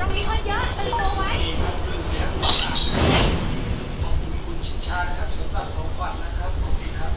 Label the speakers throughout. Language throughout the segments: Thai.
Speaker 1: ตรงนี้คนเยอะตื่
Speaker 2: นตัวไว้
Speaker 3: คุณชินชาค
Speaker 1: รับสำหรับของขวัญนะ
Speaker 4: ครับขอครั
Speaker 3: บ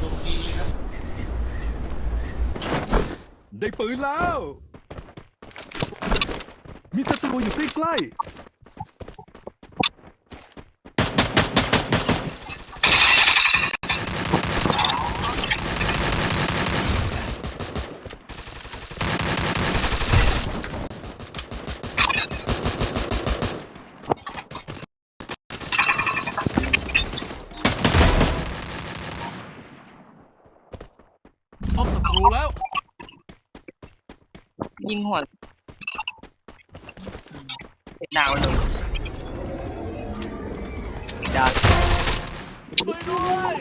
Speaker 3: ดูดีครับ
Speaker 1: ได้ปืน
Speaker 4: แล้ว มีศัตรูอ
Speaker 5: ยู่ใกล้ๆ ดาวหนึ่งดาว
Speaker 4: ช่วยด้วย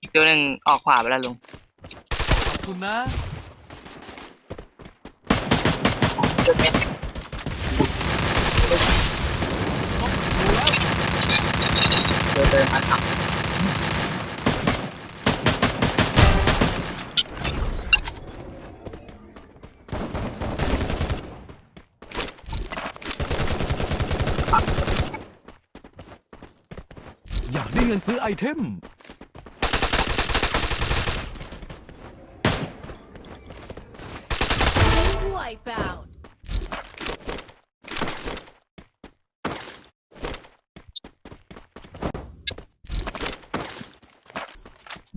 Speaker 5: อีกตัวหนึ่งออกขวาไปแล้วลุง
Speaker 4: ขอบคุณนะ
Speaker 5: จุดเม็ด
Speaker 4: พบศัตรูแล้ว
Speaker 5: เดินเดินมาขับ
Speaker 1: อยากได้ เงินซื้อไอเทม
Speaker 2: Wipeout.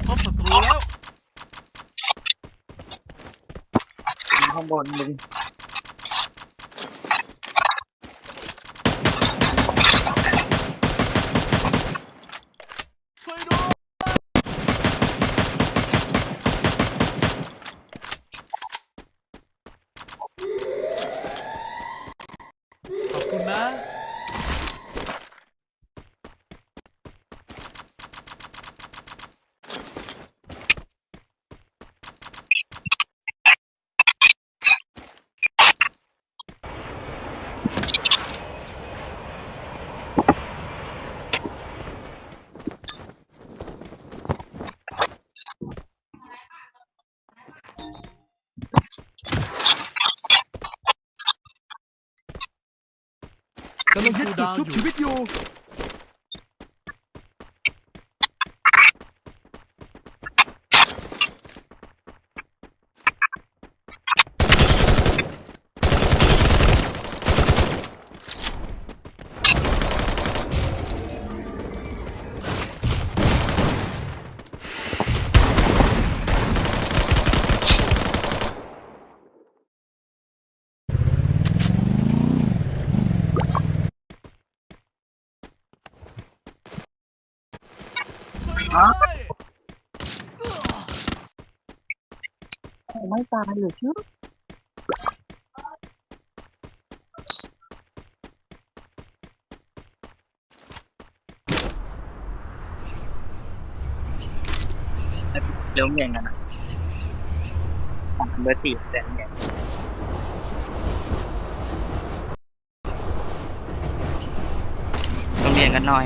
Speaker 4: พบศัตรูแล้ว
Speaker 5: ยิงข้างบนลุง
Speaker 4: ช่วยด้วย ข อบคุณนะ
Speaker 1: กำลังยึดจุดชุบชีวิ ตอยู่
Speaker 5: ไม่ตายหรือชื่อเร็วเมียงกันนะสามเบอร์สี่แต่เมียงต้องเรียนกันหน่อย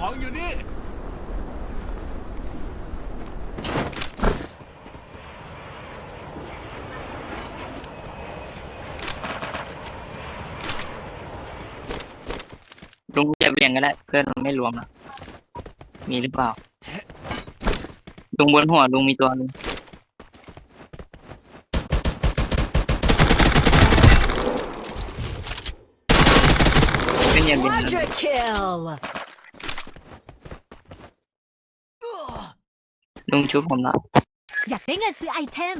Speaker 4: ของอยู่นี่
Speaker 5: งเก็บเรียงก็ได้ เพื่อนมันไม่รวมหรอกมีหรือเปล่าลุงบนหัวลุงมีตัวหนึงเป็นอย่างเป็นนะ
Speaker 2: Quadra kill.
Speaker 5: ลุงชุบผมละ
Speaker 2: อยากได้เงินซื้อไอเทม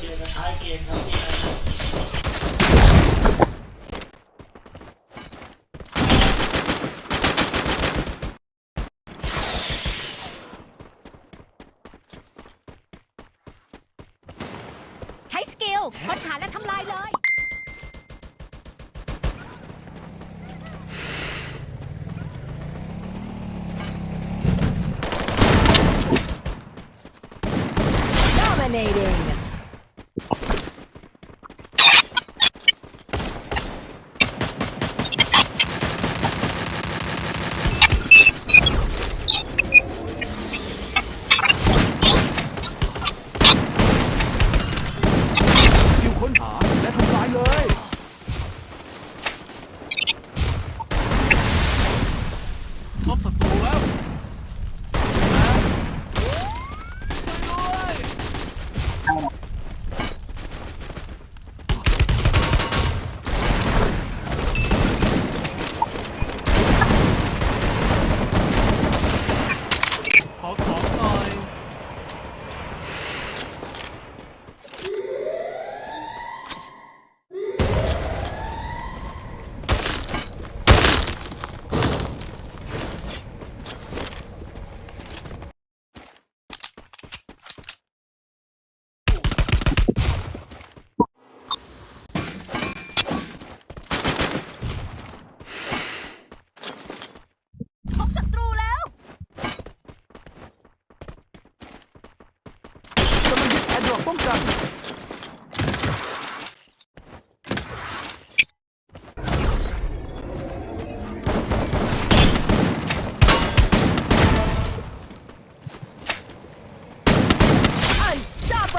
Speaker 3: เจอกันท้าย เกมครับนี่
Speaker 2: ใช้สกิลค้นหาและทำลายเลย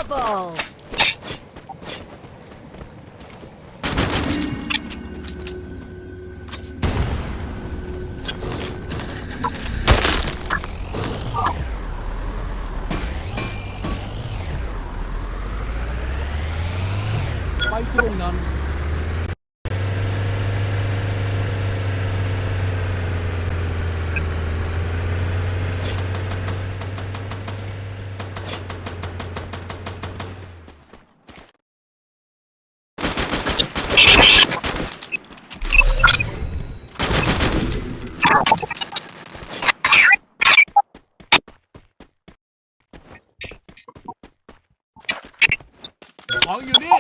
Speaker 1: Double!
Speaker 4: ของอยู่นี่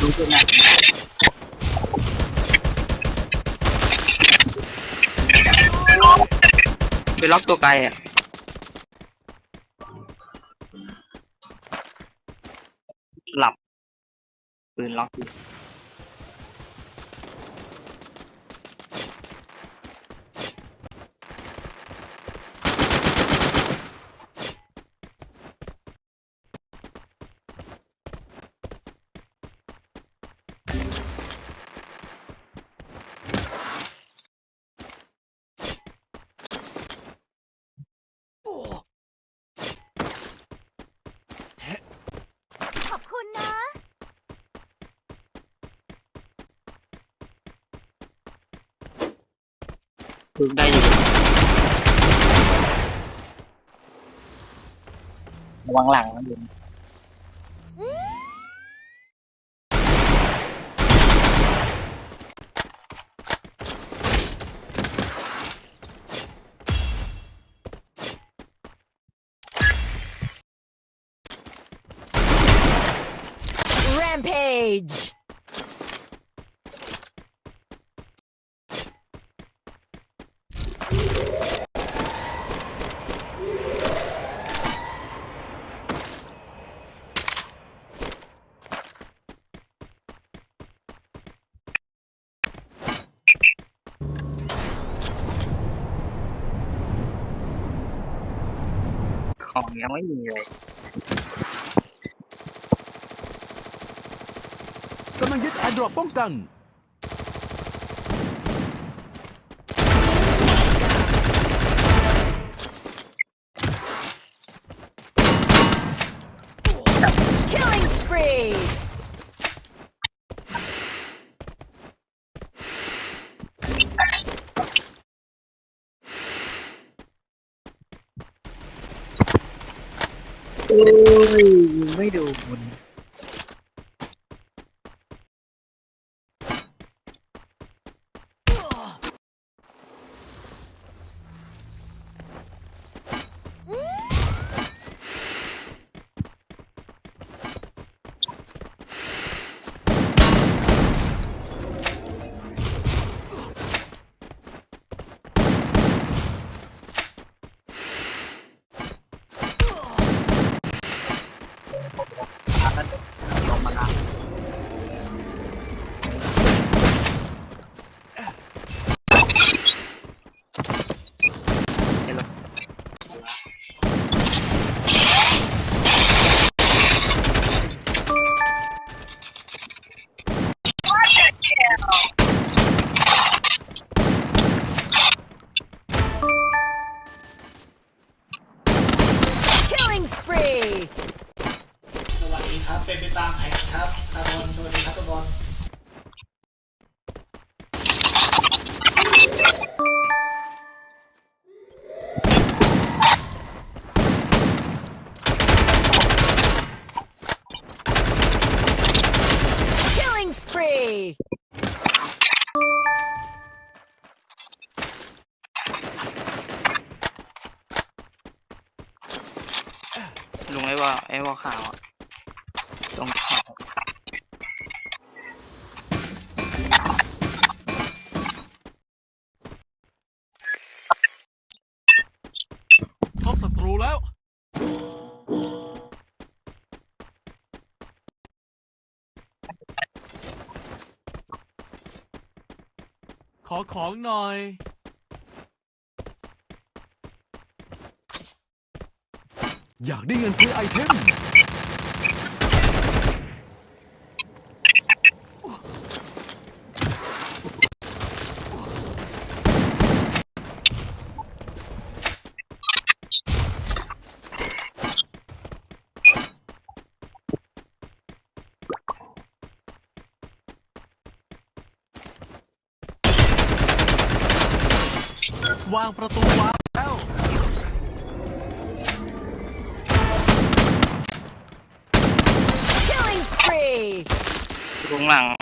Speaker 5: รู้ตัวไหนไปล็อกตัวไกลอะ หลับปืนล็อกอยู่ xuống đây quăng lằng nó đi
Speaker 2: Rampage!
Speaker 5: ของยังไม่มีเลย
Speaker 1: กำลังยึดแอร์ดรอปป้องกัน
Speaker 2: killing spree
Speaker 5: โอ้ยไม่ดูมัน เป็
Speaker 3: นไปตามแผนครับตาบอลสวัสดีครับตาบอล
Speaker 2: killing spree
Speaker 5: ลุงไอ้ว่าไอ้ว่าขาวอะ ตรงขา
Speaker 4: พบศัตรูแล้ว ขอของหน่อย
Speaker 1: อยากได้เงินซื้อไอเทม
Speaker 4: วางประตูวางแล้ว
Speaker 2: Killing spree.
Speaker 5: ลุงหลังหลังบ้าน